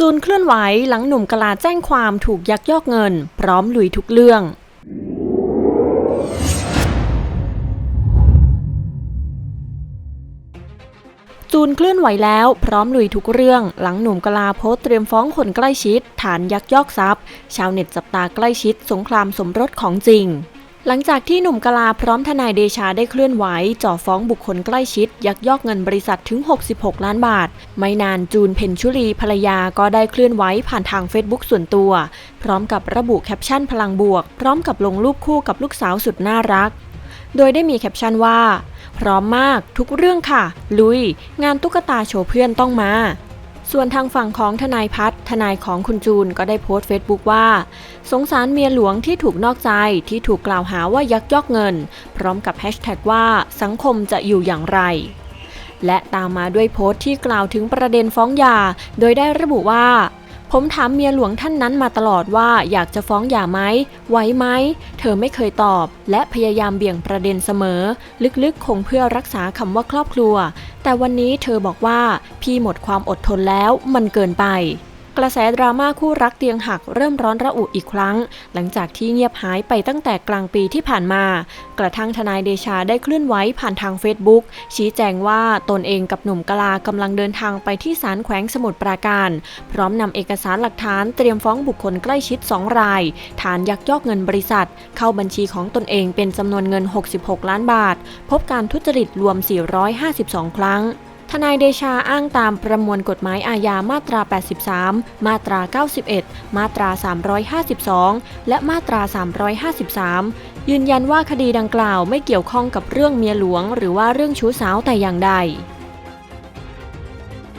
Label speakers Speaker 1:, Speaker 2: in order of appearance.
Speaker 1: จูนเคลื่อนไหวหลังหนุ่มกลาแจ้งความถูกยักยอกเงิน พร้อมลุยทุกเรื่อง จูนเคลื่อนไหวแล้วพร้อมลุยทุกเรื่อง หลังหนุ่มกลาโพสต์เตรียมฟ้องคนใกล้ชิด ฐานยักยอกทรัพย์ ชาวเน็ตจับตาใกล้ชิดสงครามสมรสของจริง หลังจากที่หนุ่มกลาพร้อมทนายเดชาได้เคลื่อนไหวจ่อฟ้องบุคคลใกล้ชิด ยักยอกเงินบริษัทถึง 66 ล้านบาท ไม่นานจูนเพนชุรีภรรยาก็ได้เคลื่อนไหวผ่านทางเฟซบุ๊กส่วนตัว พร้อมกับระบุแคปชั่นพลังบวก พร้อมกับลงรูปคู่กับลูกสาวสุดน่ารัก โดยได้มีแคปชั่นว่า พร้อมมากทุกเรื่องค่ะ ลุย งานตุ๊กตาโชว์เพื่อนต้องมา ส่วนทางฝั่งของทนายพัฒน์ทนายของคุณจูนก็ได้โพสต์เฟซบุ๊กว่า สงสารเมียหลวงที่ถูกนอกใจที่ถูกกล่าวหาว่ายักยอกเงิน พร้อมกับแฮชแท็กว่าสังคมจะอยู่อย่างไร และตามมาด้วยโพสต์ที่กล่าวถึงประเด็นฟ้องหย่า โดยได้ระบุว่า ผมถามเมียหลวงท่านนั้นมาตลอดว่าอยากจะฟ้องหย่าไหมไหวไหม เธอไม่เคยตอบ และพยายามเบี่ยงประเด็นเสมอ ลึกๆคงเพื่อรักษาคำว่าครอบครัว แต่วันนี้เธอบอกว่าพี่หมดความอดทนแล้วมันเกินไป กระแสดราม่าคู่รักเตียงหักเริ่มร้อนระอุอีกครั้ง หลังจากที่เงียบหายไปตั้งแต่กลางปีที่ผ่านมา กระทั่งทนายเดชาได้เคลื่อนไหวผ่านทางเฟซบุ๊กชี้แจงว่าตนเองกับหนุ่มกลากำลังเดินทางไปที่ศาลแขวงสมุทรปราการ พร้อมนำเอกสารหลักฐานเตรียมฟ้องบุคคลใกล้ชิด 2 ราย ฐานยักยอกเงินบริษัท เข้าบัญชีของตนเองเป็นจำนวนเงิน 66 ล้านบาท พบการทุจริตรวม 452 ครั้ง ทนายเดชาอ้างตามประมวลกฎหมายอาญามาตรา 83 มาตรา 91 มาตรา 352 และมาตรา 353 ยืนยันว่าคดีดังกล่าวไม่เกี่ยวข้องกับเรื่องเมียหลวง หรือว่าเรื่องชู้สาวแต่อย่างใด